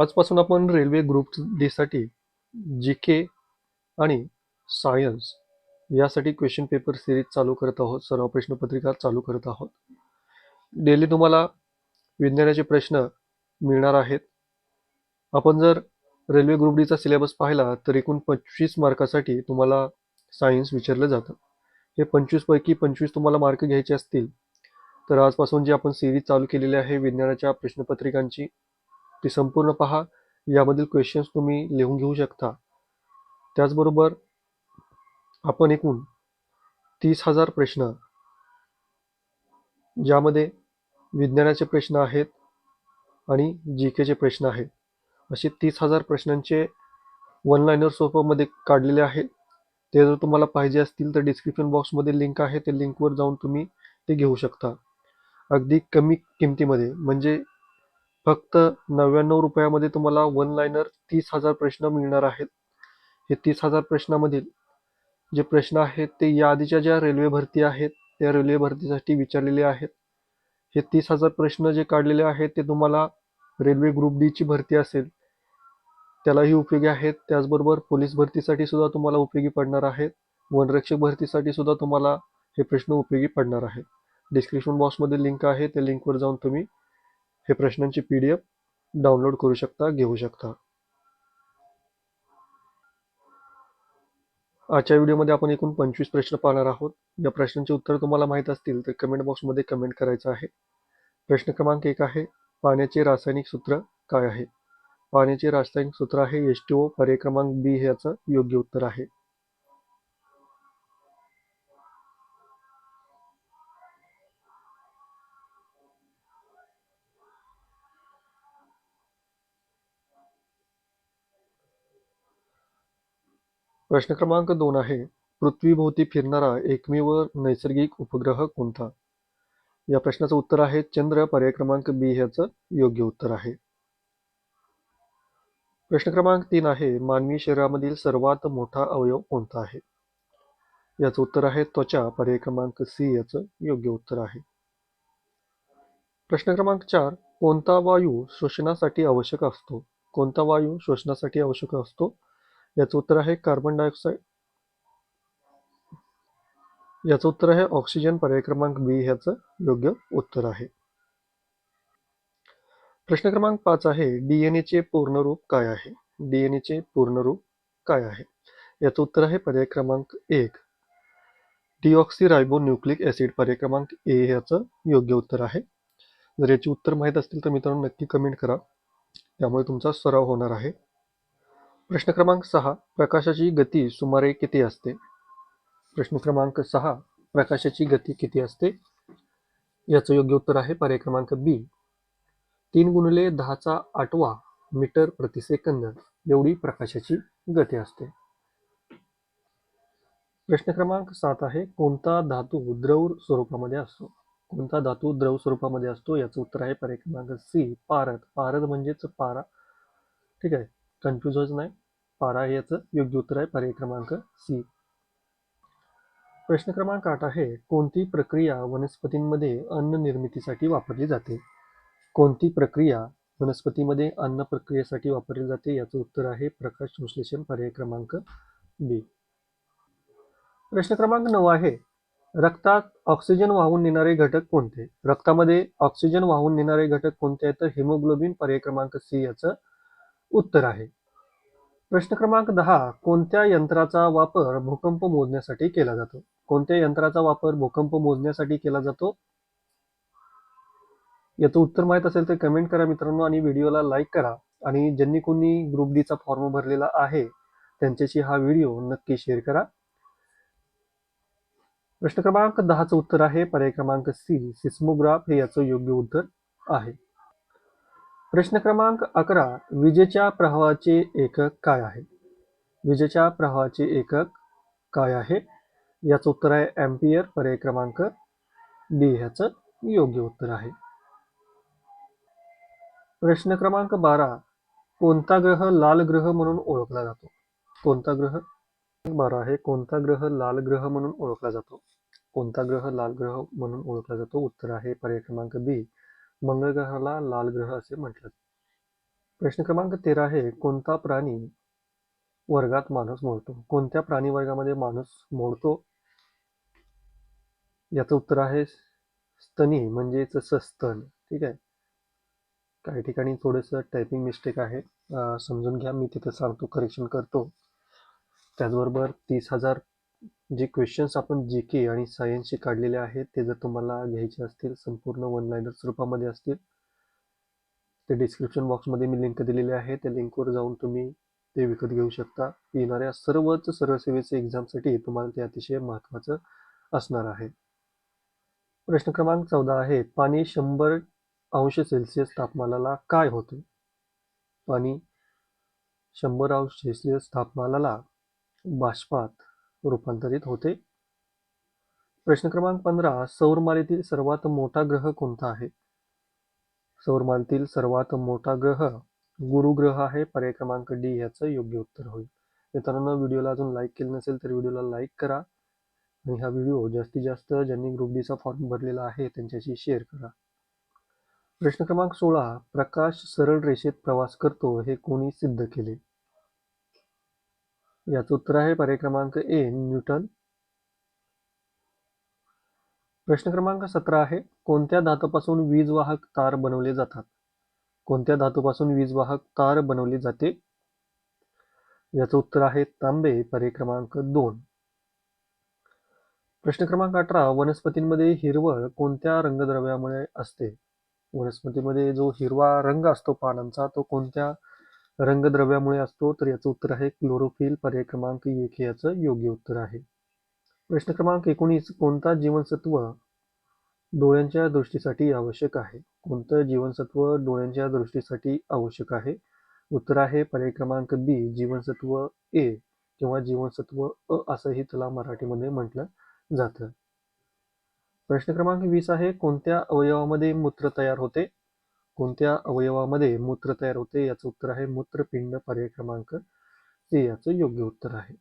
आजपासून आपण railway group डीसाठी जी के आणि सायन्स यासाठी क्वेश्चन पेपर सिरीज चालू करत आहोत सर्व प्रश्नपत्रिका चालू करत आहोत. डेली तुम्हाला विज्ञानाचे प्रश्न मिळणार आहेत. आपण जर रेल्वे ग्रुप डीचा सिलेबस पाहिला तर एकूण पंचवीस मार्कासाठी तुम्हाला सायन्स विचारलं जातं. हे पंचवीसपैकी पंचवीस तुम्हाला मार्क घ्यायचे असतील तर आजपासून जी आपण सिरीज चालू केलेली आहे विज्ञानाच्या प्रश्नपत्रिकांची ती संपूर्ण पहा. यामधील क्वेश्चन्स तुम्ही लिहून घेऊ शकता. त्याचबरोबर आपण एकूण तीस हजार प्रश्न ज्यामध्ये विज्ञानाचे प्रश्न आहेत आणि जी केचे प्रश्न आहेत. असे तीस हजार प्रश्नांचे वन लाईनर स्वरूपामध्ये काढलेले आहेत. ते जर तुम्हाला पाहिजे असतील तर डिस्क्रिप्शन बॉक्समध्ये लिंक आहे. ते लिंकवर जाऊन तुम्ही ते घेऊ शकता. अगदी कमी किमतीमध्ये म्हणजे फक्त नव्याण्णव रुपयामध्ये तुम्हाला वन लाईनर तीस हजार प्रश्न मिळणार आहेत. हे तीस हजार प्रश्नामधील जे प्रश्न आहेत ते या आधीच्या ज्या रेल्वे भरती आहेत त्या रेल्वे भरतीसाठी विचारलेले आहेत. हे तीस हजार प्रश्न जे काढलेले आहेत ते तुम्हाला रेल्वे ग्रुप डीची भरती असेल. त्यालाही उपयोगी आहेत. त्याचबरोबर पोलीस भरतीसाठी सुद्धा तुम्हाला उपयोगी पडणार आहेत. वनरक्षक भरतीसाठी सुद्धा तुम्हाला हे प्रश्न उपयोगी पडणार आहेत. डिस्क्रिप्शन बॉक्समध्ये लिंक आहे. त्या लिंकवर जाऊन तुम्ही हे प्रश्नांची पी डी एफ डाउनलोड करू शकता घेऊ शकता. आजच्या व्हिडिओमध्ये आपण एकूण पंचवीस प्रश्न पाहणार आहोत. या प्रश्नांचे उत्तर तुम्हाला माहीत असतील तर कमेंट बॉक्समध्ये कमेंट करायचं आहे. प्रश्न क्रमांक एक आहे पाण्याचे रासायनिक सूत्र काय आहे? पाण्याचे रासायनिक सूत्र आहे एस टी ओ पर्याय क्रमांक बी ह्याचं योग्य उत्तर आहे. प्रश्न क्रमांक दोन आहे पृथ्वीभोवती फिरणारा एकमेव नैसर्गिक उपग्रह कोणता? या प्रश्नाचं उत्तर आहे चंद्र. पर्याय क्रमांक बी ह्याचं योग्य उत्तर आहे. प्रश्न क्रमांक तीन आहे मानवी शरीरामधील सर्वात मोठा अवयव कोणता आहे? याचं उत्तर आहे त्वचा. पर्याय क्रमांक सी याचं योग्य उत्तर आहे. प्रश्न क्रमांक चार कोणता वायू श्वसनासाठी आवश्यक असतो? कोणता वायू श्वसनासाठी आवश्यक असतो? याचं उत्तर आहे कार्बन डायऑक्साईड याचं उत्तर आहे ऑक्सिजन पर्याय क्रमांक बी ह्याचं योग्य उत्तर आहे. प्रश्न क्रमांक पाच आहे डीएनए चे पूर्ण रूप काय आहे? डीएनए चे पूर्ण रूप काय आहे? याचं उत्तर आहे पर्याय क्रमांक एक. डिऑक्सी रायबो न्यूक्लिक ऍसिड पर्याय क्रमांक ए ह्याचं योग्य उत्तर आहे. जर याची उत्तर माहीत असतील तर मित्रांनो नक्की कमेंट करा. त्यामुळे तुमचा सराव होणार आहे. प्रश्न क्रमांक सहा प्रकाशाची गती सुमारे किती असते? प्रश्न क्रमांक सहा प्रकाशाची गती किती असते? याचं योग्य उत्तर आहे पर्याय क्रमांक बी. तीन गुणले दहाचा आठवा मीटर प्रतिसेकंद एवढी प्रकाशाची गती असते. प्रश्न क्रमांक सात आहे कोणता धातू द्रव स्वरूपामध्ये असतो? कोणता धातू द्रव स्वरूपामध्ये असतो? याचं उत्तर आहे पर्याय क्रमांक सी पारद. पारद म्हणजेच पारा. ठीक आहे? कन्फ्यूज व्हायचं नाही. पारा हे याचं योग्य उत्तर आहे. पर्याय क्रमांक सी. प्रश्न क्रमांक आठ आहे. कोणती प्रक्रिया वनस्पतींमध्ये अन्न निर्मितीसाठी वापरली जाते? कोणती प्रक्रिया वनस्पतीमध्ये अन्न प्रक्रियेसाठी वापरली जाते? याचं उत्तर आहे प्रकाश संश्लेषण पर्याय क्रमांक बी. प्रश्न क्रमांक नऊ आहे. रक्तात ऑक्सिजन वाहून नेणारे घटक कोणते? रक्तामध्ये ऑक्सिजन वाहून नेणारे घटक कोणते आहेत? तर हिमोग्लोबिन पर्याय क्रमांक सी याचं उत्तर आहे. प्रश्न क्रमांक दहा कोणत्या यंत्राचा वापर भूकंप मोजण्यासाठी केला जातो? कोणत्या यंत्राचा वापर भूकंप मोजण्यासाठी केला जातो? याचं उत्तर माहीत असेल तर कमेंट करा मित्रांनो आणि व्हिडिओला लाईक करा. आणि ज्यांनी कोणी ग्रुप डीचा फॉर्म भरलेला आहे त्यांच्याशी हा व्हिडिओ नक्की शेअर करा. प्रश्न क्रमांक दहाचं उत्तर आहे पर्याय क्रमांक सी सिस्मोग्राफ हे याचं योग्य उत्तर आहे. प्रश्न क्रमांक अकरा विजेच्या प्रवाहाचे एकक काय आहे? विजेच्या प्रवाहाचे एकक काय आहे? याचं उत्तर आहे एम्पियर पर्याय क्रमांक बी ह्याचं योग्य उत्तर आहे. प्रश्न क्रमांक बारा कोणता ग्रह लाल ग्रह म्हणून ओळखला जातो? कोणता ग्रह? बारा आहे कोणता ग्रह लाल ग्रह म्हणून ओळखला जातो? कोणता ग्रह लाल ग्रह म्हणून ओळखला जातो? उत्तर आहे पर्याय क्रमांक बी मंगळ ग्रहाला लाल ग्रह असे म्हटलं. प्रश्न क्रमांक तेरा आहे कोणता प्राणी वर्गात माणूस मोडतो? कोणत्या प्राणी वर्गामध्ये माणूस मोडतो? याचं उत्तर आहे स्तनी म्हणजेच सस्तन. ठीक आहे? काही ठिकाणी थोडंसं टायपिंग मिस्टेक आहे. समजून घ्या मी तिथं सांगतो करेक्शन करतो. त्याचबरोबर तीस हजार जे क्वेश्चन्स आपण जी के आणि सायन्सचे काढलेले आहेत ते जर तुम्हाला घ्यायचे असतील संपूर्ण वन लाईनर रूपामध्ये असतील ते डिस्क्रिप्शन बॉक्समध्ये मी लिंक दिलेली आहे. त्या लिंकवर जाऊन तुम्ही ते विकत घेऊ शकता. येणाऱ्या सर्वच सर्वसेवेचे एक्झामसाठी तुम्हाला ते अतिशय महत्त्वाचं असणार आहे. प्रश्न क्रमांक चौदा आहे पाणी शंभर अंश सेल्सिअस तापमानाला काय होते? पाणी शंभर अंश सेल्सिअस तापमानाला बाष्पात रूपांतरित होते. प्रश्न क्रमांक पंधरा सौरमालेतील सर्वात मोठा ग्रह कोणता आहे? सौरमालेतील सर्वात मोठा ग्रह गुरु ग्रह आहे. पर्याय क्रमांक डी याचं योग्य उत्तर होईल. मित्रांनो व्हिडिओला अजून लाईक केलं नसेल तर व्हिडिओला लाईक करा आणि हा व्हिडिओ जास्तीत जास्त ज्यांनी ग्रुप डीचा फॉर्म भरलेला आहे त्यांच्याशी शेअर करा. प्रश्न क्रमांक सोळा प्रकाश सरळ रेषेत प्रवास करतो हे कोणी सिद्ध केले? याचं उत्तर आहे पर्याय क्रमांक ए न्यूटन. प्रश्न क्रमांक सतरा आहे कोणत्या धातूपासून वीजवाहक तार बनवले जातात? कोणत्या धातूपासून वीजवाहक तार बनवली जाते? याचं उत्तर आहे तांबे पर्याय क्रमांक दोन. प्रश्न क्रमांक अठरा वनस्पतींमध्ये हिरवळ कोणत्या रंगद्रव्यामुळे असते? वनस्पतीमध्ये जो हिरवा रंग असतो पानांचा तो कोणत्या रंगद्रव्यामुळे असतो तर याचं उत्तर आहे क्लोरोफिल पर्याय क्रमांक एक. हे याचं योग्य उत्तर आहे. प्रश्न क्रमांक एकोणीस कोणता जीवनसत्व डोळ्यांच्या दृष्टीसाठी आवश्यक आहे? कोणतं जीवनसत्व डोळ्यांच्या दृष्टीसाठी आवश्यक आहे? उत्तर आहे पर्याय क्रमांक बी जीवनसत्व ए किंवा जीवनसत्व अ असंही त्याला मराठीमध्ये म्हटलं जातं. प्रश्न क्रमांक वीस आहे कोणत्या अवयवामध्ये मूत्र तयार होते? कोणत्या अवयवामध्ये मूत्र तयार होते याचं उत्तर आहे मूत्रपिंड पर्याय क्रमांक ते याचं योग्य उत्तर आहे.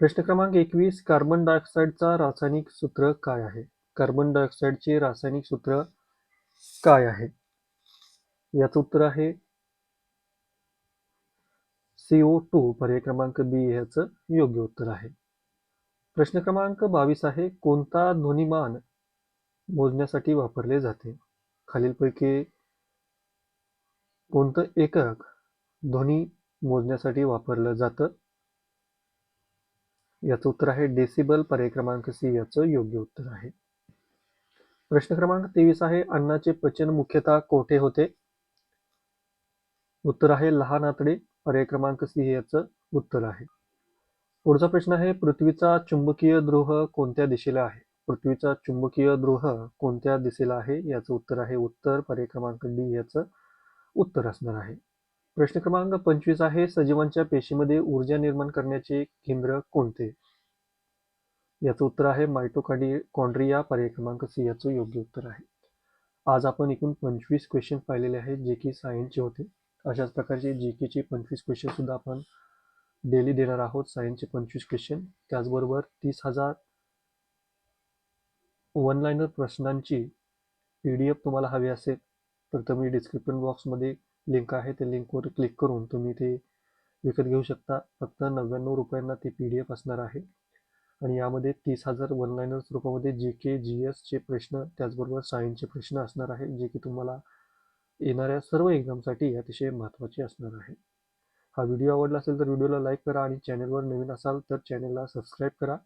प्रश्न क्रमांक एकवीस कार्बन डायऑक्साईडचा रासायनिक सूत्र काय आहे? कार्बन डायऑक्साईडचे रासायनिक सूत्र काय आहे? याचं उत्तर आहे सीओ टू पर्याय क्रमांक बी. याचं योग्य उत्तर आहे. प्रश्न क्रमांक बावीस आहे कोणता ध्वनिमान मोजण्यासाठी वापरले जाते? खालीलपैकी कोणतं एकक ध्वनी मोजण्यासाठी वापरलं जातं? याचं उत्तर आहे डेसिबल पर्याय सी याचं योग्य उत्तर आहे. प्रश्न क्रमांक तेवीस आहे अन्नाचे पचन मुख्यतः कोठे होते? उत्तर आहे लहान आतडे पर्याय क्रमांक सी याचं उत्तर आहे. पुढचा प्रश्न आहे पृथ्वीचा चुंबकीय द्रोह कोणत्या दिशेला आहे? पृथ्वीचा चुंबकीय द्रोह कोणत्या दिशेला आहे? याचं उत्तर आहे उत्तर पर्याय क्रमांक डी याचं उत्तर असणार आहे. प्रश्न क्रमांक पंचवीस आहे सजीवांच्या पेशीमध्ये ऊर्जा निर्माण करण्याचे केंद्र कोणते? याचं उत्तर आहे मायटोकांडी कॉन्ड्रिया पर्याय क्रमांक सी याचं योग्य उत्तर आहे. आज आपण एकूण पंचवीस क्वेश्चन पाहिलेले आहेत जे की सायन्सचे होते. अशाच प्रकारचे जी केचे पंचवीस क्वेश्चन सुद्धा आपण डेली देणार आहोत सायन्सचे पंचवीस क्वेश्चन त्याचबरोबर तीस हजार वन लाईनर प्रश्नांची पी डी एफ तुम्हाला हवी असेल तर तुम्ही डिस्क्रिप्शन बॉक्समध्ये लिंक आहे त्या लिंकवर क्लिक करून तुम्ही ते विकत घेऊ शकता. फक्त नव्याण्णव रुपयांना ती पी डी एफ असणार आहे. आणि यामध्ये तीस हजार वन लाईनर्स रूपामध्ये जी के जी एसचे प्रश्न त्याचबरोबर सायन्सचे प्रश्न असणार आहे जे की तुम्हाला येणाऱ्या सर्व एक्झामसाठी अतिशय महत्त्वाचे असणार आहे. हा व्हिडिओ आवडला असेल तर व्हिडिओला लाईक करा आणि चॅनलवर नवीन असाल तर चॅनलला सबस्क्राईब करा.